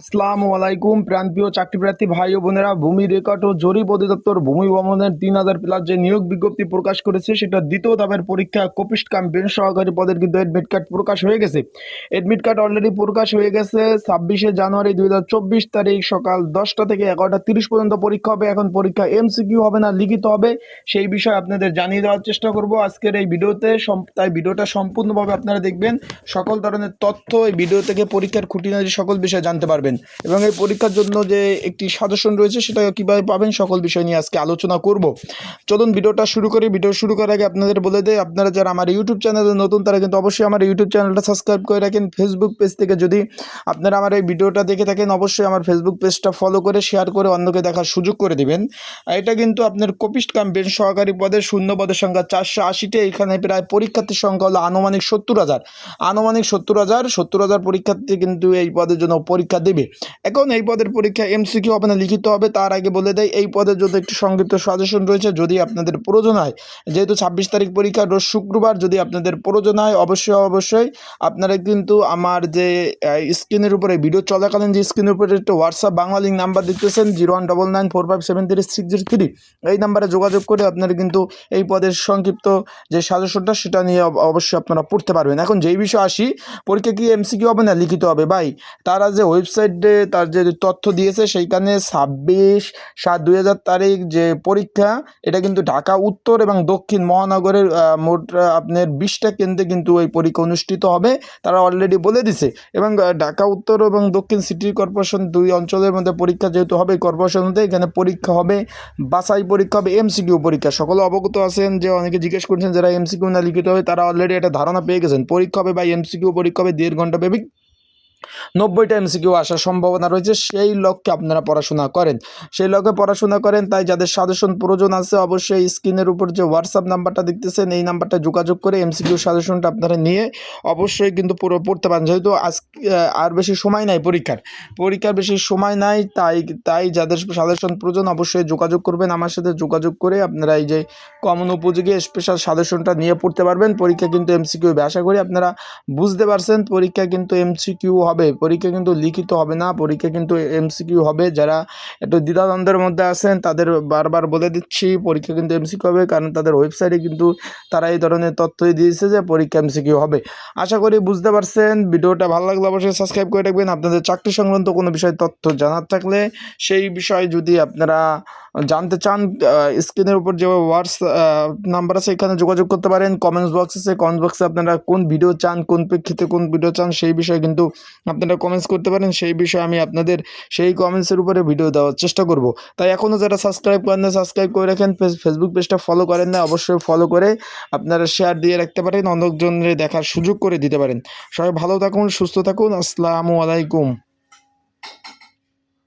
আসসালামু আলাইকুম চাকরি প্রার্থী ভাই ও বোনেরা। ভূমি রেকর্ড ও জরিপ অধিদপ্তর ভূমি ভবনের তিন হাজার প্লাস যে নিয়োগ বিজ্ঞপ্তি প্রকাশ করেছে, সেটা দ্বিতীয় ধাপের পরীক্ষা, কপিস্ট কাম বেঞ্চ সহকারী পদের কিন্তু এডমিট কার্ড প্রকাশ হয়ে গেছে। এডমিট কার্ড অলরেডি প্রকাশ হয়ে গেছে ছাব্বিশে জানুয়ারি দুই চব্বিশ তারিখ সকাল দশটা থেকে এগারোটা তিরিশ পর্যন্ত পরীক্ষা হবে। এখন পরীক্ষা এমসিকিউ হবে না, লিখিত হবে। সেই বিষয়ে আপনাদের জানিয়ে দেওয়ার চেষ্টা করব আজকের এই ভিডিওতে। তাই ভিডিওটা সম্পূর্ণভাবে আপনারা দেখবেন। সকল ধরনের তথ্য এই ভিডিও থেকে পরীক্ষার খুঁটিনাটি, সকল বিষয়ে জানতে পারবেন। এবং এই পরীক্ষার জন্য যে একটি সাজেশন রয়েছে, সেটা কীভাবে পাবেন সকল বিষয় নিয়ে আজকে আলোচনা করব। চলুন ভিডিওটা শুরু করি। ভিডিও শুরু করার আগে আপনাদের বলে দেয় আপনারা যারা আমার ইউটিউব চ্যানেলে নতুন, তারা কিন্তু অবশ্যই আমার ইউটিউব চ্যানেলটা সাবস্ক্রাইব করে রাখেন। ফেসবুক পেজ থেকে যদি আপনারা আমার এই ভিডিওটা দেখে থাকেন, অবশ্যই আমার ফেসবুক পেজটা ফলো করে শেয়ার করে অন্যকে দেখার সুযোগ করে দিবেন। এটা কিন্তু আপনার কপিস্ট কাম বেঞ্চ সহকারী পদের শূন্য পদের সংখ্যা চারশো আশিতে এখানে প্রায় পরীক্ষার্থীর সংখ্যা হলো আনুমানিক সত্তর হাজার। আনুমানিক সত্তর হাজার সত্তর হাজার পরীক্ষার্থী কিন্তু এই পদের জন্য পরীক্ষা এখন এই পদের পরীক্ষা এমসিকিউ না, লিখিত হবে, তার আগে বলে দেয়, এই পদের যদি একটি সংক্ষিপ্ত সাজেশন রয়েছে, যদি আপনাদের প্রয়োজন হয়, যেহেতু ছাব্বিশ তারিখ পরীক্ষা, রোজ শুক্রবার যদি আপনাদের প্রয়োজন হয়, অবশ্যই অবশ্যই আপনারা কিন্তু আমার যে স্ক্রিনের উপরে ভিডিও চলাকালীন যে স্ক্রিনের উপরে একটা হোয়াটসঅ্যাপ বাংলা লিঙ্ক নাম্বার দেখতেছেন zero one double nine four five seven three six zero three এই নাম্বারে যোগাযোগ করে আপনারা কিন্তু এই পদের সংক্ষিপ্ত যে সাজেশনটা সেটা নিয়ে অবশ্যই আপনারা পড়তে পারবেন। এখন যেই বিষয়ে আসি পরীক্ষা কি এমসিকিউ হবে না, লিখিত হবে? ভাই, তারা যে ওয়েবসাইটে তার যে তথ্য দিয়েছে সেইখানে ছাব্বিশ সাত দুই হাজার তারিখ যে পরীক্ষা, এটা কিন্তু ঢাকা, উত্তর এবং দক্ষিণ মহানগরের মোট আপনার বিশটা কেন্দ্রে কিন্তু এই পরীক্ষা অনুষ্ঠিত হবে, তারা অলরেডি বলে দিছে। এবং ঢাকা, উত্তর এবং দক্ষিণ সিটি কর্পোরেশন দুই অঞ্চলের মধ্যে পরীক্ষা যেহেতু হবে কর্পোরেশন মধ্যে এখানে পরীক্ষা হবে, বাছাই পরীক্ষা হবে, এমসিকিউ পরীক্ষা। সকলে অবগত আছেন যে অনেকে জিজ্ঞেস করছেন যারা এমসিকিউ না লিখিত হবে তারা অলরেডি একটা ধারণা পেয়ে গেছেন। পরীক্ষা হবে বা এমসিকিউ পরীক্ষা হবে দেড় ঘণ্টা ব্যাপী। নব্বইটা এমসিকিউ আসার সম্ভাবনা রয়েছে, সেই লক্ষ্যে আপনারা পড়াশোনা করেন। সেই লক্ষ্যে পড়াশোনা করেন, তাই যাদের সাজেশন প্রয়োজন আছে, অবশ্যই স্ক্রিনের উপর যে হোয়াটসঅ্যাপ নাম্বারটা দেখতেছেন, এই নাম্বারটা যোগাযোগ করে এমসিকিউ সাজেশনটা আপনারা নিয়ে অবশ্যই কিন্তু পুরো পড়তে পারেন। যেহেতু আজ আর বেশি সময় নাই পরীক্ষার। পরীক্ষার বেশি সময় নাই, তাই তাই যাদের সাজেশন প্রয়োজন অবশ্যই যোগাযোগ করবেন। আমার সাথে যোগাযোগ করে আপনারা এই যে কমন উপযোগী স্পেশাল সাজেশনটা নিয়ে পড়তে পারবেন। পরীক্ষা কিন্তু এমসিকিউ আশা করি আপনারা বুঝতে পারছেন, পরীক্ষা কিন্তু এমসিকিউ হবে পরীক্ষা কিন্তু লিখিত হবে না, পরীক্ষা কিন্তু এমসিকিউ হবে। যারা একটু দ্বিধাদ্বন্দ্বের মধ্যে আছেন, তাদের বারবার বলে দিচ্ছি, পরীক্ষা কিন্তু এমসিকিউ হবে, কারণ তাদের ওয়েবসাইটে কিন্তু তারা এই ধরনের তথ্যই দিয়েছে যে পরীক্ষা এমসিকিউ হবে। আশা করি বুঝতে পারছেন, ভিডিওটা ভালো লাগলে অবশ্যই সাবস্ক্রাইব করে রাখবেন। আপনাদের চাকরি সংক্রান্ত কোনো বিষয়ে তথ্য জানার থাকলে সেই বিষয়ে যদি আপনারা জানতে চান স্ক্রিনের উপর যে হোয়াটস নাম্বার আছে, এখানে যোগাযোগ করতে পারেন। কমেন্টস বক্স আছে কমেন্টস বক্সে আপনারা কোন ভিডিও চান, কোন প্রেক্ষিতে কোন ভিডিও চান, সেই বিষয়ে কিন্তু আপনারা কমেন্টস করতে পারেন, সেই বিষয়ে আমি আপনাদের সেই কমেন্টসের উপরে ভিডিও দেওয়ার চেষ্টা করব। তাই এখনও যারা সাবস্ক্রাইব করেন না সাবস্ক্রাইব করে রাখেন, ফেস- ফেসবুক পেজটা ফলো করেন না, অবশ্যই ফলো করে আপনারা শেয়ার দিয়ে রাখতে পারেন অনেকজনের দেখার সুযোগ করে দিতে পারেন। সবাই ভালো থাকুন, সুস্থ থাকুন, আসসালামু আলাইকুম।